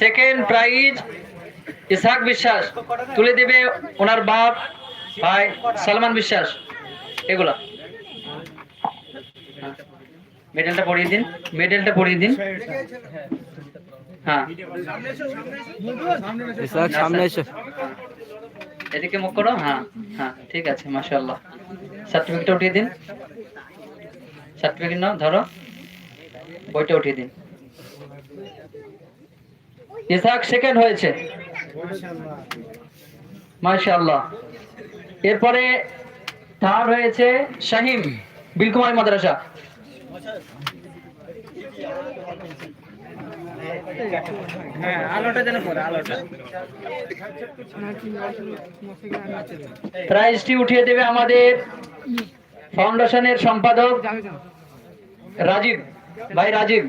Second prize Ishaq বিশ্বাস তুলে দেবে ওনার বাপ ভাই সালমান বিশ্বাস। এগুলা। মেডেলটা পড়িয়ে দিন। মেডেলটা পড়িয়ে দিন। হ্যাঁ। সামনে এসো। এদিকে মুখ করো। হ্যাঁ হ্যাঁ ঠিক আছে মাশাআল্লাহ। সার্টিফিকেটটা উঠিয়ে দিন। সার্টিফিকেট নাও ধরো। বইটা উঠিয়ে দিন। ইসহাক সেকেন্ড হয়েছে। মাশাআল্লাহ। এরপরে থার্ড হয়েছে শাহিম বিলকুমারী মাদ্রাসা। প্রাইজটি উঠিয়ে দেবে আমাদের ফাউন্ডেশনের সম্পাদক রাজীব। ভাই, রাজীব।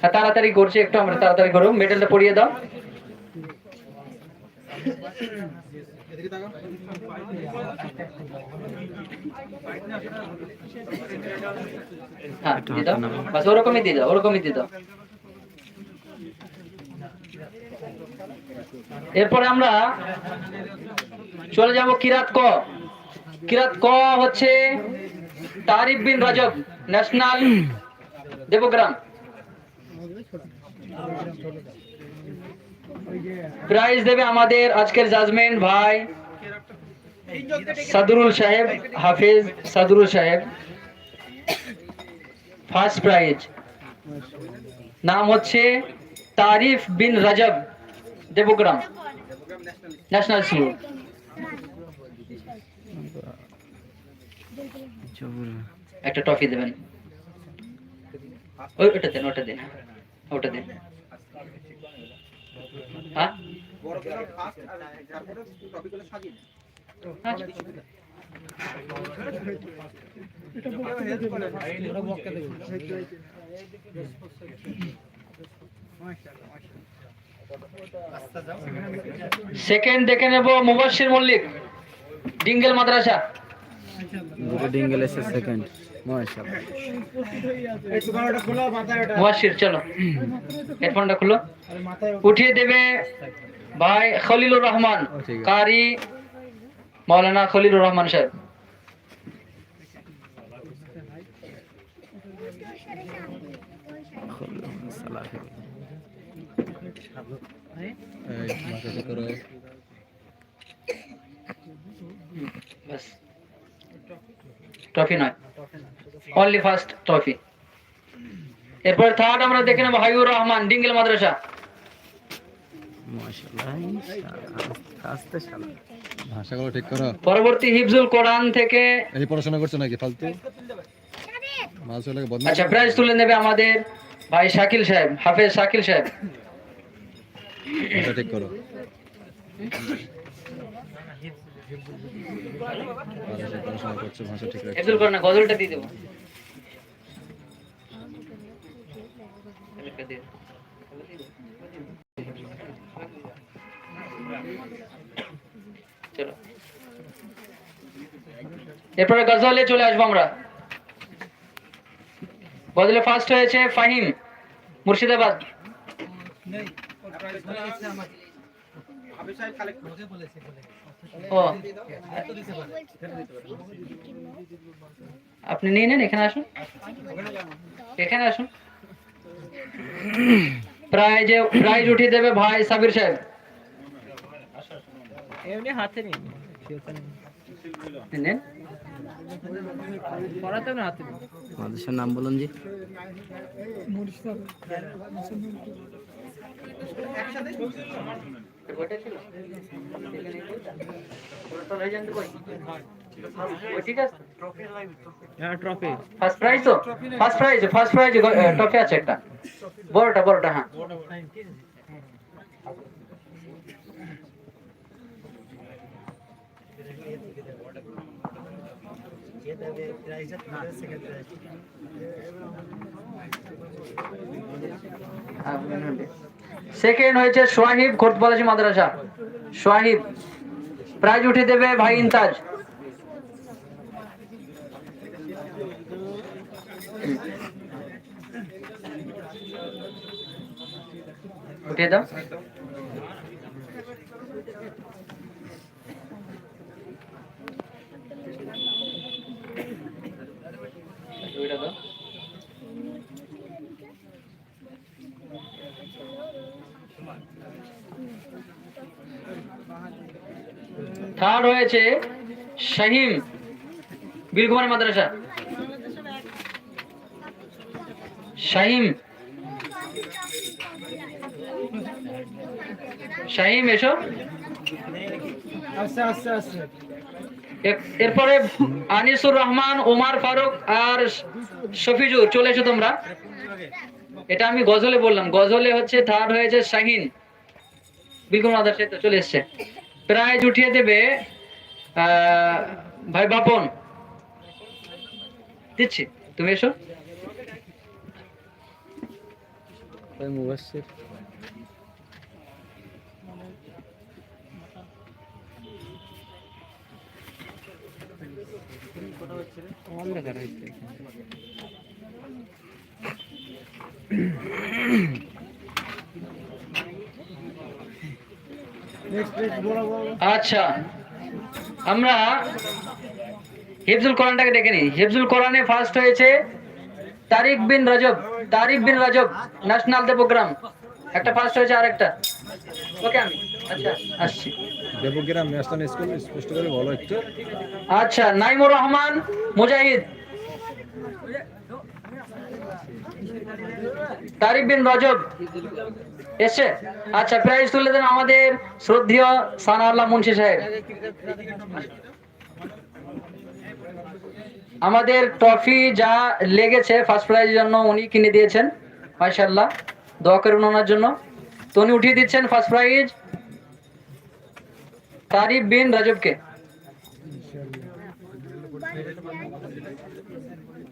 হ্যাঁ তাড়াতাড়ি করছি একটু, আমরা তাড়াতাড়ি করো মেডেলটা পরিয়ে দাও। হ্যাঁ ওরকমই দিয়ে দাও, ওরকমই দাও। এরপরে আমরা চলে যাব কিরাত ক। কিরাত ক হচ্ছে তারিফ বিন রাজব ন্যাশনাল দেবগ্রাম। প্রাইজ দেবে আমাদের আজকের জাজমেন্ট ভাই সাদুরুল সাহেব, হাফিজ সাদুরুল সাহেব। ফার্স্ট প্রাইজ নাম হচ্ছে তারিফ বিন রাজব, দেবগ্রাম। ন্যাশনাল স্কুল একটা টফি দেবেন। ওই ওটা দেন ওটা দিন ওটা দিন। সেকেন্ড দেখে নেব মুবাশির মল্লিক, ডিঙ্গেল মাদ্রাসা। দুটো ডিঙ্গেল এসে সেকেন্ড মাশাআল্লাহ। চলো। হেডফোনটা খুলো। উঠিয়ে দেবে ভাই খলিলুর রহমান কারি মৌলানা খলিলুর রহমান সাহেব। ব্যাস ট্রফি নয়। অনলি ফার্স্ট ট্রফি এরপর থার্ড আমরা দেখে নেব হাবিবুর রহমান ডিঙ্গেল মাদ্রাসা। মাশাআল্লাহ আস্তে শালা। ভাষাগুলো ঠিক করো। পরবর্তী হিফজুল কোরআন থেকে এই পড়াশোনা করছ নাকি? ফালতু? আচ্ছা প্রাইজ তুলে নেবে আমাদের ভাই শাকিল সাহেব হাফেজ শাকিল সাহেব। ঠিক করো। গজলটা দিয়ে দেবো। এরপরে গজলে চলে আসব আমরা। বদলে ফার্স্ট হয়েছে ফাহিম মুর্শিদাবাদ। ও। আপনি নিয়ে নেন এখানে আসুন। এখানে আসুন। প্রায় যে প্রাইজ উঠিয়ে দেবে ভাই সাবির সাহেব। এমনি হাতে নেন। পড়াতে না হাতে মাদ্রাসার নাম বলুন জি। ছিল ওটা লয়ে যান তো? কই ওই ঠিক আছে হ্যাঁ ট্রফি ফার্স্ট প্রাইজ তো first prize first prize trophy আছে একটা। বড়টা বড়টা হ্যাঁ। সেকেন্ড হয়েছে সোয়াহিব খোর্দবালাজি মাদ্রাসা। সোয়াহিব প্রাইজ উঠে দেবে ভাই ইনতাজ উঠিয়ে দাও। থার্ড হয়েছে? শাহিম বিলকুমার মাদ্রাসা। শাহিম শাহিম এসো। এরপরে আনিসুর রহমান ওমার ফারুক আর শফিজুর চলে এসো তোমরা। এটা আমি গজলে বললাম। গজলে হচ্ছে থার্ড হয়েছে শাহিন। বিলকুল মাদ্রাসায় তো চলে এসছে। প্রাইজ উঠিয়ে দেবে ভাই বাপন। দিচ্ছি তুমি এসো। ওই মুবাসির অন্ধকার হয়েছে। আচ্ছা। আমরা হিফজুল কোরআনটাকে ডেকে নিই। হিফজুল কোরআনে ফার্স্ট হয়েছে তারিক বিন রাজব। তারিক বিন রাজব ন্যাশনাল দে প্রোগ্রাম একটা ফার্স্ট হয়েছে আর একটা ওকে আমি। আচ্ছা আসছি। দেবগ্রাম ন্যাশনাল স্কুল স্পষ্ট করে বলো একটু। আচ্ছা নাইমুর রহমান মুজাহিদ। তারিক বিন রজব। এসছে আচ্ছা প্রাইজ তুলে দেন আমাদের শ্রদ্ধেয় সানাউল্লাহ মুন্সি সাহেব। আমাদের ট্রফি যা লেগেছে ফার্স্ট প্রাইজের জন্য উনি কিনে দিয়েছেন, মাশাআল্লাহ। দোয়া করুন ওনার জন্য। তো উনি উঠিয়ে দিচ্ছেন ফার্স্ট প্রাইজ তারিফ বিন রাজবকে হিফজুল কোরআন এটা হ্যাঁ একটা বই আছে, দাঁড়াও। তুমি ছোট মানুষ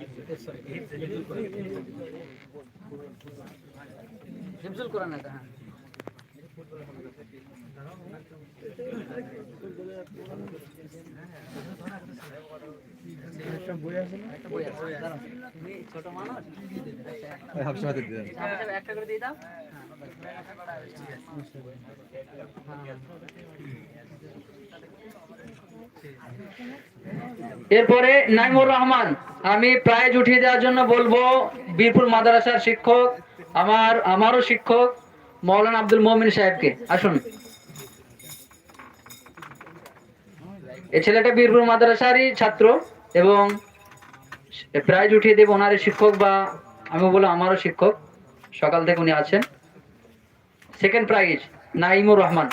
হাফসা হাতে দিয়ে দেন। আচ্ছা, একটা করে দিয়ে দাও এরপরে নাইমুর রহমান, আমি প্রাইজ উঠিয়ে দেওয়ার জন্য বলব, বীরপুর মাদ্রাসার শিক্ষক, আমার, আমারও শিক্ষক, মৌলানা আব্দুল মমিন সাহেবকে। আসুন। এই ছেলেটা বীরপুর মাদ্রাসারই ছাত্র এবং প্রাইজ উঠিয়ে দেব ওনার শিক্ষক বা আমি বলব আমারও শিক্ষক। সকাল থেকে উনি আছেন। Second prize Naimur Rahman.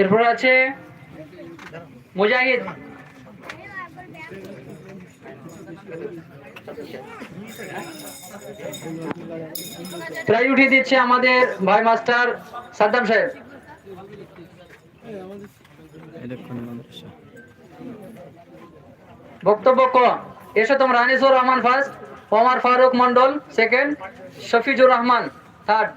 এরপর আছে মুজাহিদ। প্রায় উঠিয়ে দিচ্ছে আমাদের ভাই মাস্টার সাদ্দাম সাহেব। বক্তব্য ক। এসো তোমরা Anisur Rahman first Omar Faruk Mondal second Shafijur Rahman third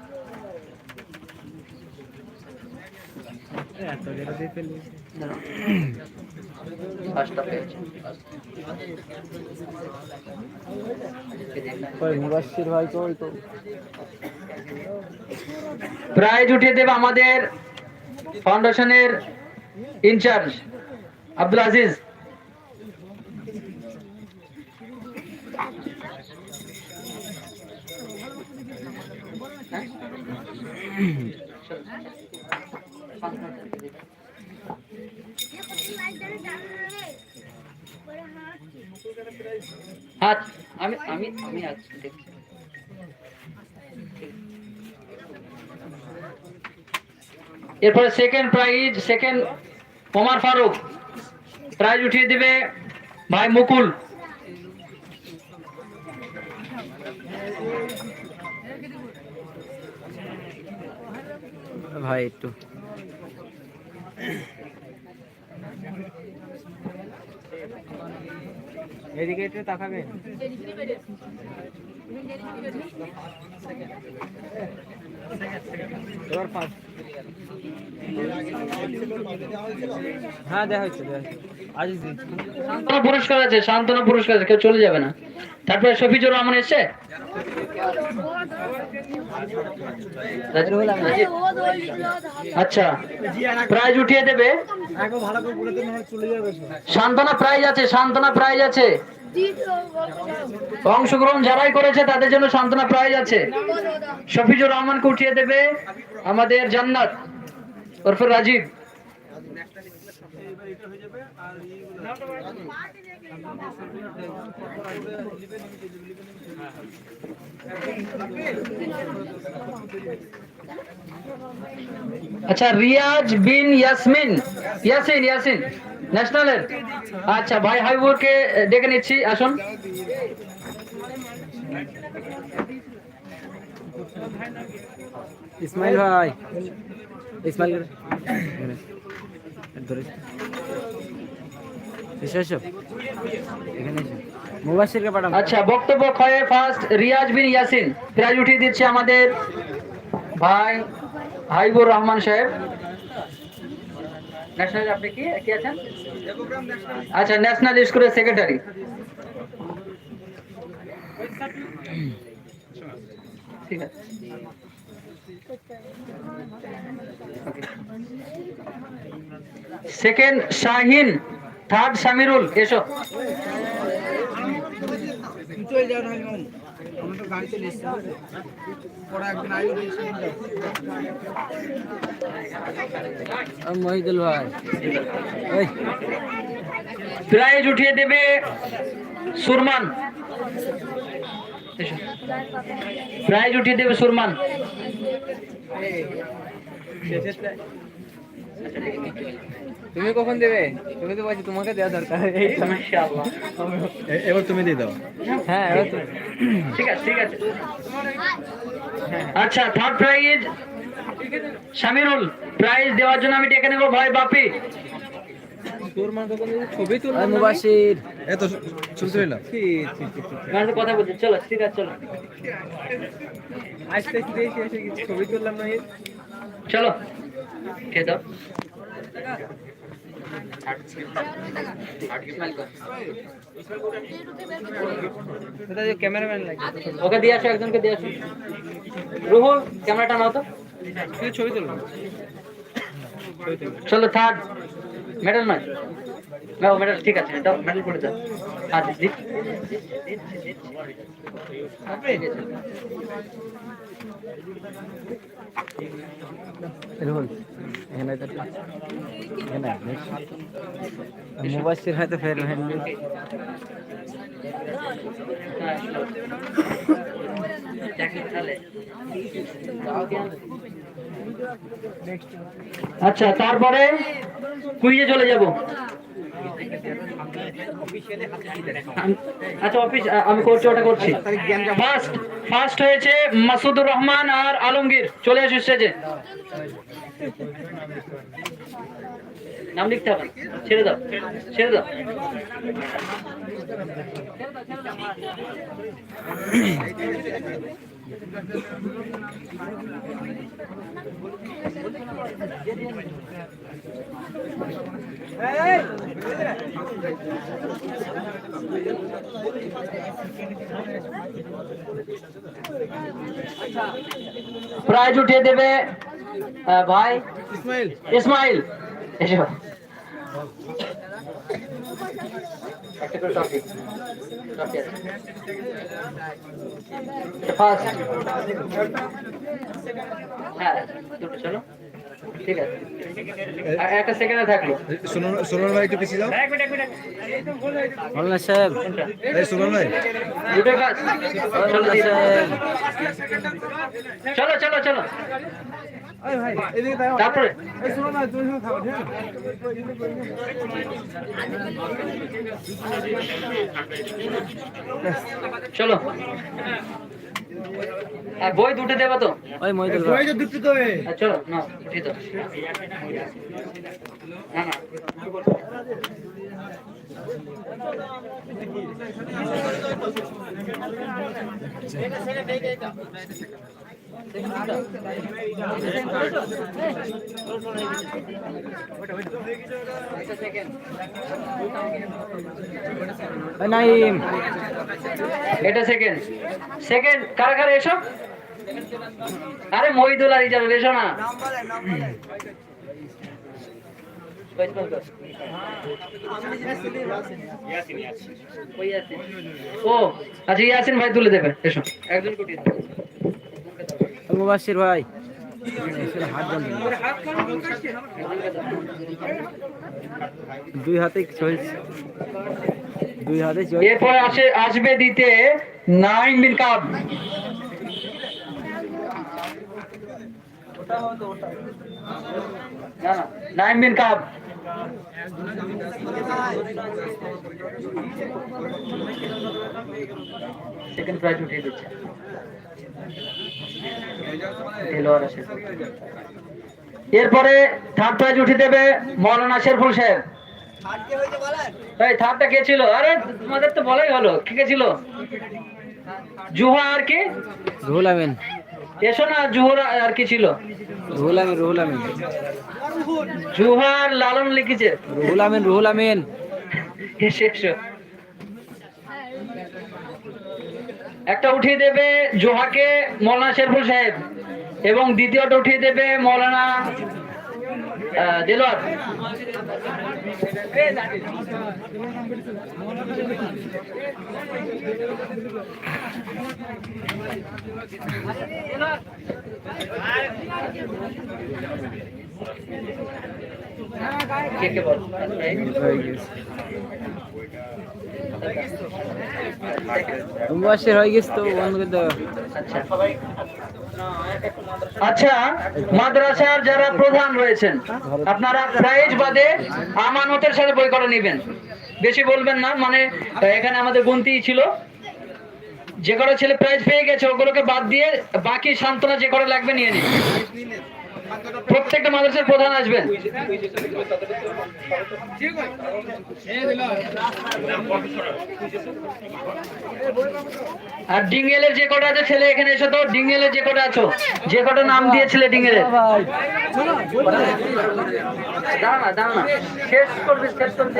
prize উঠিয়ে দেবে আমাদের ফাউন্ডেশনের ইনচার্জ আব্দুল আজিজ। হাত, আমি আমি আমি আছি দেখছি এরপরে second prize second Omar Faruk. Prize উঠিয়ে দিবে ভাই মুকুল। ভাই একটু। এদিকে একটু তাকাবেন। এবার পাঁচ হ্যাঁ দেখা দিন সান্ত্বনা পুরস্কার আছে সান্ত্বনা পুরস্কার আছে কেউ চলে যাবে না। তারপরে শফিজুর রহমান এসছে? আচ্ছা প্রাইজ উঠিয়ে দেবে? ভালো করে বলে দিন চলে যাবে সান্ত্বনা প্রাইজ আছে সান্ত্বনা প্রাইজ আছে। অংশগ্রহণ যারাই করেছে, তাদের জন্য সান্ত্বনা প্রাইজ আছে। শফিজুর রহমানকে উঠিয়ে দেবে আমাদের জান্নাত, ওরফে রাজীব। আচ্ছা রিয়াজ বিন ইয়াসমিন। ইয়াসিন ইয়াসিন। ন্যাশনালের আচ্ছা ভাই হাবিবুরকে ডেকে নিচ্ছি আসুন। ইসমাইল ভাই। ইসমাইল আচ্ছা বক্তব্য খয়ে ফার্স্ট রিয়াজ বিন ইয়াসিন। প্রাইজ উঠিয়ে দিচ্ছে আমাদের ভাই হাইবুর রহমান সাহেব। ন্যাশনাল আপনি কি কি আছেন? আচ্ছা ন্যাশনাল স্কুলের সেক্রেটারি ঠিক আছে। সেকেন্ড শাহিন থার্ড সামিরুল এসো। চলে যাও না আমি তো গাড়ি চলে এসেছি পরে একদিন আইও মহিদুল ভাই এই প্রাইজ উঠিয়ে দেবে সুরমান এসো। প্রাইজ উঠিয়ে দেবে সুরমান তুমি কখন দেবে? তুমি তো বলছি তোমাকে দেওয়া দরকার। এই। এবার তুমি দিয়ে দাও। হ্যাঁ এবার ঠিক আছে ঠিক আছে। আচ্ছা থার্ড প্রাইজ সামিরুল প্রাইজ দেওয়ার জন্য আমি ডেকে নেব ভাই বাপি। ওই মুবাশির। এত শুনতে পেলাম আমার সাথে কথা বলছি চলো ঠিক আছে চলো। আসতে আসতে এসে ছবি তুললাম না। চলো খেয়ে দাও। ক্যামেরাম্যান লাগে ওকে দিয়ে আসো একজনকে দিয়ে আসো। রুহুল ক্যামেরাটা নাও তো। তুই ছবি তুললাম চলো থার্ড মেডেল নয়। নাও মেডেল ঠিক আছে দাও মেডেল করে দাও আচ্ছা দি রুহুল এখানে মুবাশির হয়তো ফের ফেলবে আচ্ছা তারপরে কুইজে চলে যাব। আচ্ছা অফিস আমি করছি, ওটা করছি। ফার্স্ট ফার্স্ট হয়েছে মাসুদুর রহমান আর আলমগীর। চলে আসো স্টেজে নাম লিখতে হবে। না। ছেড়ে দাও ছেড়ে দাও। প্রাইজ উঠিয়ে দেবে ভাই। ইসমাইল। ইসমাইল। এসো। ফার্স্ট হ্যাঁ চলো ঠিক একটা সেকেন্ডে থাকল সুমন ভাই একটু সাহেব? এই ভাই দুটো কাজ চলো চলো চলো তারপরে চলো। আর বই দুটো দেবো তো? ওই মহিদুল ওই যে দুটো। আর চলো না উঠি তো। না না। ওই নাইম। এটা সেকেন্ড সেকেন্ড কারা কারা এসো। আরে মহিদুল আর ইজাজুল এসো না। ও আচ্ছা ইয়াসিন ভাই তুলে দেবে এসো। একজন কুটিয়ে দাও। ভাই। দুই হাতে চলছে দুই হাতে এরপরে আসে, আসবে দিতে নাইন বিন কাপ। নাইন বিন কাপ। সেকেন্ড প্রাইজ উঠিয়ে দিচ্ছে। এরপরে থার্ড প্রাইজ উঠিয়ে দেবে মৌলানা শেরফুল সাহেব এই থার্ডটা কে ছিল? আরে তোমাদের তো বলাই হলো। কে কে ছিল? জুহা আর কি? রুহুল আমিন। এসো না জুহর আর কি ছিল? রুহুল আমিন রুহুল আমিন। জুহার লালন লিখেছে। রুহুল আমিন রুহুল আমিন। এসে এসো। একটা উঠিয়ে দেবে জোহাকে মৌলানা শেরফুল সাহেব এবং দ্বিতীয়টা উঠিয়ে দেবে মৌলানা আহ, দেলোয়ার। হয়ে গেছে তো আচ্ছা। আচ্ছা মাদ্রাসার যারা প্রধান রয়েছেন আপনারা প্রাইজ বাদে আমানতের সাথে বই করে নেবেন। বেশি বলবেন না মানে এখানে আমাদের গুনতি ছিল। যে কটা ছেলে প্রাইজ পেয়ে গেছে ওগুলোকে বাদ দিয়ে বাকি সান্ত্বনা যে কটা লাগবে নিয়ে নিন। প্রত্যেকটা মাদ্রাসার প্রধান আসবেন। আর ডিঙ্গেলের যে কটা আছে ছেলে এখানে এসো তো। ডিঙ্গেলের যে কটা আছো যে কটা নাম দিয়েছিলে ডিঙ্গেলের? দাঁড়া না দাঁড়া। শেষ করবি শেষ করবি।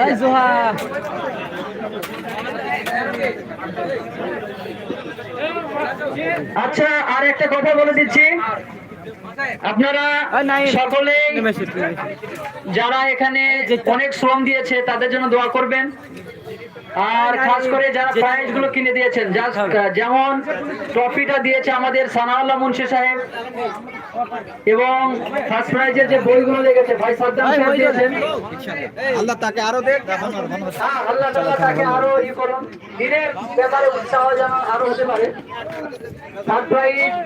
আচ্ছা আর একটা কথা বলে দিচ্ছি। আপনারা সকলেই যারা এখানে অনেক শ্রম দিয়েছে তাদের জন্য দোয়া করবেন। আর খাস করে যারা প্রাইজগুলো কিনে দিয়েছেন যা- যেমন ট্রফিটা দিয়েছে আমাদের সানাউল্লাহ মুন্সি সাহেব এবং ফার্স্ট প্রাইজের যে বইগুলো লেগেছে ভাই সাদ্দাম সাহেব দিয়েছেন। আল্লাহ তাকে আরও দেখ। হ্যাঁ, আল্লাহ তাআলা তাকে আরও ই করুন। দিনের ব্যাপারে উৎসাহ যেন আরও হতে পারে। Third prize